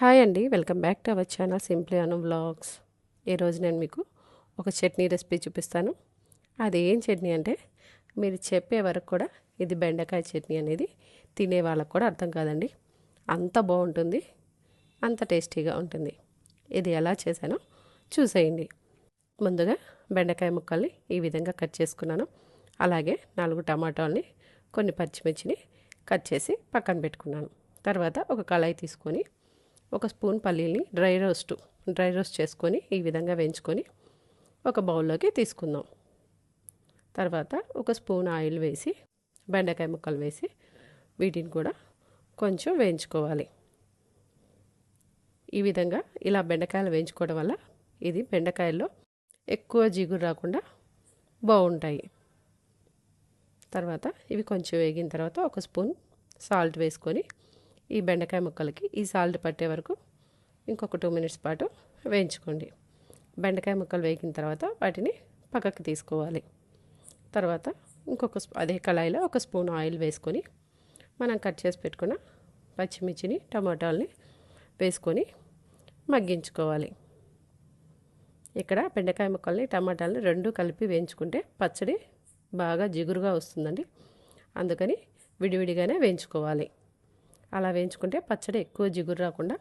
Hi అండి. Welcome back to our channel simply Anu vlogs. ఈరోజు నేను మీకు ఒక చట్నీ రెసిపీ చూపిస్తాను. అది ఏం చట్నీ అంటే మీరు చెప్పే వరకు కూడా ఇది బెండకాయ చట్నీ అనేది తినే వాళ్ళకు కూడా అర్థం కాదండి. అంత బాగుంటుంది అంత టేస్టీగా ఉంటుంది. ఇది ఎలా చేశానో చూసేయండి. ముందుగా బెండకాయ ముక్కల్ని ఈ విధంగా కట్ చేసుకున్నాను. అలాగే నాలుగు టమాటాలని కొన్ని పచ్చిమిర్చిని కట్ చేసి పక్కన పెట్టుకున్నాను. తర్వాత ఒక కళాయి తీసుకొని ఒక స్పూన్ పల్లీల్ని డ్రై రోస్ట్ డ్రై రోస్ట్ చేసుకొని ఈ విధంగా వేయించుకొని ఒక బౌల్లోకి తీసుకుందాం. తర్వాత ఒక స్పూన్ ఆయిల్ వేసి బెండకాయ ముక్కలు వేసి వీటిని కూడా కొంచెం వేయించుకోవాలి. ఈ విధంగా ఇలా బెండకాయలు వేయించుకోవడం వల్ల ఇది బెండకాయల్లో ఎక్కువ జిగురు రాకుండా బాగుంటాయి. తర్వాత ఇవి కొంచెం వేగిన తర్వాత ఒక స్పూన్ సాల్ట్ వేసుకొని ఈ బెండకాయ ముక్కలకి ఈ సాల్ట్ పట్టే వరకు ఇంకొక టూ మినిట్స్ పాటు వేయించుకోండి. బెండకాయ ముక్కలు వేగిన తర్వాత వాటిని పక్కకి తీసుకోవాలి. తర్వాత ఇంకొక అదే కళాయిలో ఒక స్పూన్ ఆయిల్ వేసుకొని మనం కట్ చేసి పెట్టుకున్న పచ్చిమిర్చిని టమాటాలని వేసుకొని మగ్గించుకోవాలి. ఇక్కడ బెండకాయ ముక్కల్ని టమాటాలని రెండు కలిపి వేయించుకుంటే పచ్చడి బాగా జిగురుగా వస్తుందండి. అందుకని విడివిడిగానే వేయించుకోవాలి. అలా వేయించుకుంటే పచ్చడి ఎక్కువ జిగురు రాకుండా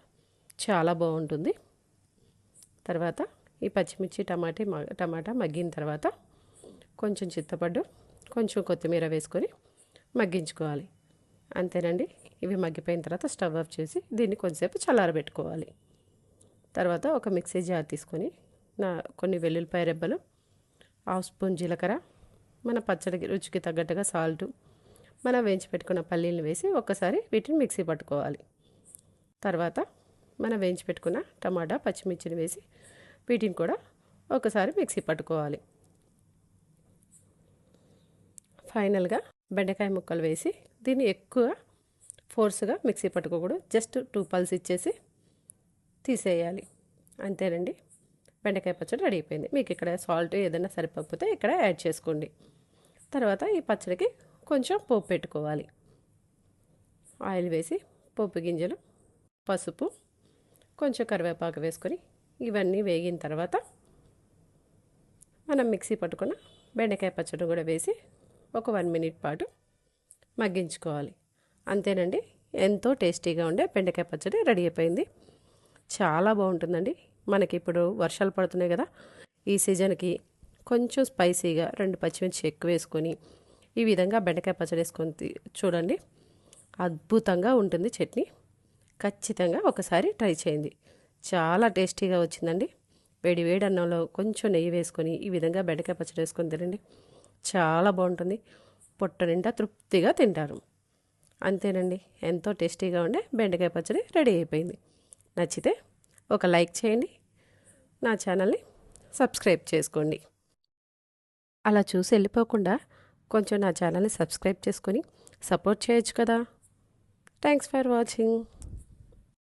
చాలా బాగుంటుంది. తర్వాత ఈ పచ్చిమిర్చి టమాటీ టమాటా మగ్గిన తర్వాత కొంచెం చిత్తపడ్డు కొంచెం కొత్తిమీర వేసుకొని మగ్గించుకోవాలి. అంతేనండి. ఇవి మగ్గిపోయిన తర్వాత స్టవ్ ఆఫ్ చేసి దీన్ని కొంచెంసేపు చల్లారబెట్టుకోవాలి. తర్వాత ఒక మిక్సీ జార్ తీసుకొని నా కొన్ని వెల్లుల్లిపాయ రెబ్బలు హాఫ్ స్పూన్ జీలకర్ర మన పచ్చడికి రుచికి తగ్గట్టుగా సాల్టు మనం వేయించి పెట్టుకున్న పల్లీలను వేసి ఒక్కసారి వీటిని మిక్సీ పట్టుకోవాలి. తర్వాత మనం వేయించి పెట్టుకున్న టమాటా పచ్చిమిర్చిని వేసి వీటిని కూడా ఒకసారి మిక్సీ పట్టుకోవాలి. ఫైనల్గా బెండకాయ ముక్కలు వేసి దీన్ని ఎక్కువ ఫోర్స్గా మిక్సీ పట్టుకోకూడదు. జస్ట్ టూ పల్స్ ఇచ్చేసి తీసేయాలి. అంతేనండి. బెండకాయ పచ్చడి రెడీ అయిపోయింది. మీకు ఇక్కడ సాల్ట్ ఏదైనా సరిపోతే ఇక్కడ యాడ్ చేసుకోండి. తర్వాత ఈ పచ్చడికి కొంచెం పోపు పెట్టుకోవాలి. ఆయిల్ వేసి పోపు గింజలు పసుపు కొంచెం కరివేపాకు వేసుకొని ఇవన్నీ వేగిన తర్వాత మనం మిక్సీ పట్టుకున్న బెండకాయ పచ్చడి కూడా వేసి ఒక వన్ మినిట్ పాటు మగ్గించుకోవాలి. అంతేనండి ఎంతో టేస్టీగా ఉండే బెండకాయ పచ్చడి రెడీ అయిపోయింది. చాలా బాగుంటుందండి. మనకి ఇప్పుడు వర్షాలు పడుతున్నాయి కదా ఈ సీజన్కి కొంచెం స్పైసీగా రెండు పచ్చిమిర్చి ఎక్కువ వేసుకొని ఈ విధంగా బెండకాయ పచ్చడి వేసుకొని చూడండి. అద్భుతంగా ఉంటుంది చట్నీ. ఖచ్చితంగా ఒకసారి ట్రై చేయండి. చాలా టేస్టీగా వచ్చిందండి. వేడి వేడి అన్నంలో కొంచెం నెయ్యి వేసుకొని ఈ విధంగా బెండకాయ పచ్చడి వేసుకొని తినండి. చాలా బాగుంటుంది. పొట్ట నిండా తృప్తిగా తింటారు. అంతేనండి. ఎంతో టేస్టీగా ఉండే బెండకాయ పచ్చడి రెడీ అయిపోయింది. నచ్చితే ఒక లైక్ చేయండి. నా ఛానల్ని సబ్స్క్రైబ్ చేసుకోండి. అలా చూసి వెళ్ళిపోకుండా కొంచెం నా ఛానల్ని సబ్స్క్రైబ్ చేసుకొని సపోర్ట్ చేయొచ్చు కదా. Thanks for watching